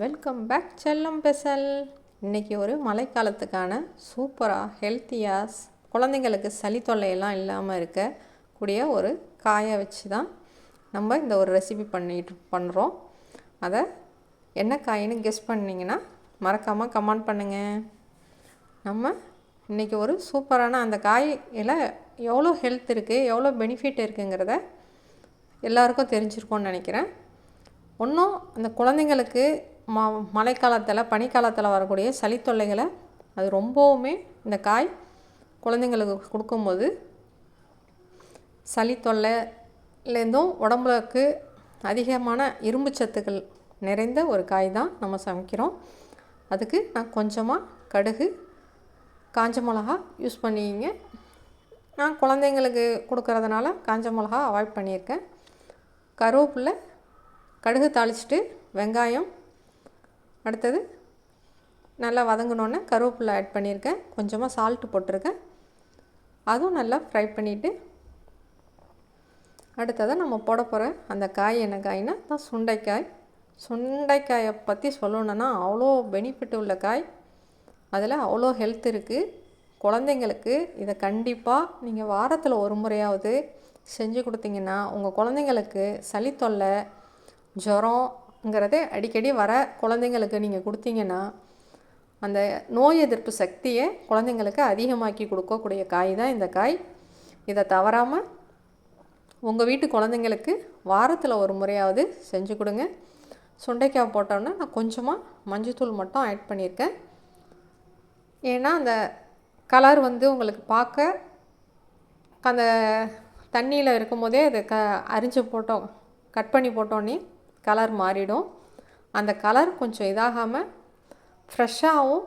Welcome back செல்லம் Bessel. இன்றைக்கி ஒரு மழைக்காலத்துக்கான சூப்பராக ஹெல்த்தியாக குழந்தைங்களுக்கு சளி தொல்லையெல்லாம் இல்லாமல் இருக்கக்கூடிய ஒரு காயை வச்சு தான் நம்ம இந்த ஒரு ரெசிபி பண்ணிட்டு பண்ணுறோம் அதை என்ன காயின்னு கெஸ் பண்ணிங்கன்னா மறக்காமல் கமெண்ட் பண்ணுங்கள் நம்ம இன்றைக்கி ஒரு சூப்பரான அந்த காயில் எவ்வளோ ஹெல்த் இருக்குது எவ்வளோ பெனிஃபிட் இருக்குங்கிறத எல்லாருக்கும் தெரிஞ்சிருக்கோன்னு நினைக்கிறேன். ஒன்றும் அந்த குழந்தைங்களுக்கு ம மழைக்காலத்தில் பனிக்காலத்தில் வரக்கூடிய சளி தொல்லைகளை அது ரொம்பவுமே இந்த காய் குழந்தைங்களுக்கு கொடுக்கும்போது சளி தொல்லைலேருந்தும் உடம்புக்கு அதிகமான இரும்பு சத்துக்கள் நிறைந்த ஒரு காய் தான் நம்ம சமைக்கிறோம். அதுக்கு நான் கொஞ்சமாக கடுகு காஞ்ச மிளகா யூஸ் பண்ணிங்க. நான் குழந்தைங்களுக்கு கொடுக்கறதுனால காஞ்ச மிளகா அவாய்ட் பண்ணியிருக்கேன். கருவேப்பில்லை கடுகு தாளிச்சிட்டு வெங்காயம் அடுத்தது நல்லா வதங்கினோன்னே கருவேப்பிலை ஆட் பண்ணியிருக்கேன். கொஞ்சமாக சால்ட்டு போட்டிருக்கேன். அதுவும் நல்லா ஃப்ரை பண்ணிவிட்டு அடுத்ததாக நம்ம போட போகிற அந்த காய் என்ன காய்னா தான் சுண்டைக்காய். சுண்டைக்காயை பற்றி சொல்லணுன்னா அவ்வளோ பெனிஃபிட் உள்ள காய். அதில் அவ்வளோ ஹெல்த் இருக்குது குழந்தைங்களுக்கு இதை கண்டிப்பாக நீங்கள் வாரத்தில் ஒரு முறையாவது செஞ்சு கொடுத்தீங்கன்னா உங்கள் குழந்தைங்களுக்கு சளி தொல்லை ஜுரம் ஜுரங்கிறதே அடிக்கடி வர குழந்தைங்களுக்கு நீங்கள் கொடுத்தீங்கன்னா அந்த நோய் எதிர்ப்பு சக்தியை குழந்தைங்களுக்கு அதிகமாக்கி கொடுக்கக்கூடிய காய் தான் இந்த காய். இதை தவறாமல் உங்கள் வீட்டு குழந்தைங்களுக்கு வாரத்தில் ஒரு முறையாவது செஞ்சு கொடுங்க. சுண்டைக்காய் போட்டோன்னே நான் கொஞ்சமாக மஞ்சத்தூள் மட்டும் ஆட் பண்ணியிருக்கேன். ஏன்னா அந்த கலர் வந்து உங்களுக்கு பார்க்க அந்த தண்ணியில் இருக்கும்போதே அது க அரிஞ்சு போட்டோம் கட் பண்ணி போட்டோன்னே கலர் மாறிடும். அந்த கலர் கொஞ்சம் இதாகாமல் ஃப்ரெஷ்ஷாகவும்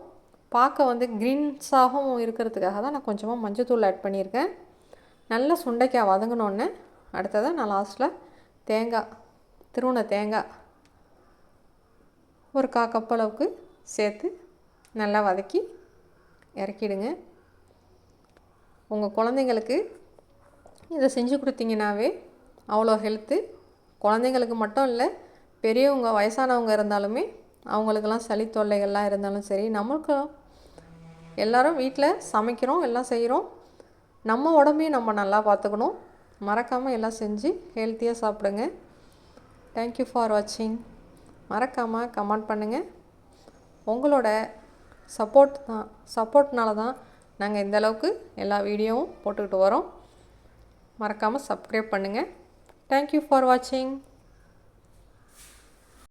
பார்க்க வந்து க்ரீன்ஸாகவும் இருக்கிறதுக்காக தான் நான் கொஞ்சமாக மஞ்சத்தூள் ஆட் பண்ணியிருக்கேன். நல்ல சுண்டைக்காய் வதங்கினோன்னே அடுத்ததாக நான் லாஸ்ட்டில் தேங்காய் திருவுண தேங்காய் ஒரு கா கப் அளவுக்கு சேர்த்து நல்லா வதக்கி இறக்கிடுங்க. உங்கள் குழந்தைங்களுக்கு இதை செஞ்சு கொடுத்தீங்கன்னாவே அவ்வளோ ஹெல்த்து குழந்தைங்களுக்கு மட்டும் இல்லை பெரியவங்க வயசானவங்க இருந்தாலுமே அவங்களுக்கெல்லாம் சளி தொல்லைகள்லாம் இருந்தாலும் சரி நம்மளுக்கும் எல்லோரும் வீட்டில் சமைக்கிறோம் எல்லாம் செய்கிறோம் நம்ம உடம்பையும் நம்ம நல்லா பார்த்துக்கணும். மறக்காமல் எல்லாம் செஞ்சு ஹெல்த்தியாக சாப்பிடுங்க. தேங்க்யூ ஃபார் வாட்சிங் மறக்காமல் கமெண்ட் பண்ணுங்கள் உங்களோட சப்போர்ட் தான் சப்போர்ட்னால தான் நாங்கள் இந்தளவுக்கு எல்லா வீடியோவும் போட்டுக்கிட்டு வரோம். மறக்காமல் சப்ஸ்கிரைப் பண்ணுங்கள் தேங்க்யூ ஃபார் வாட்சிங்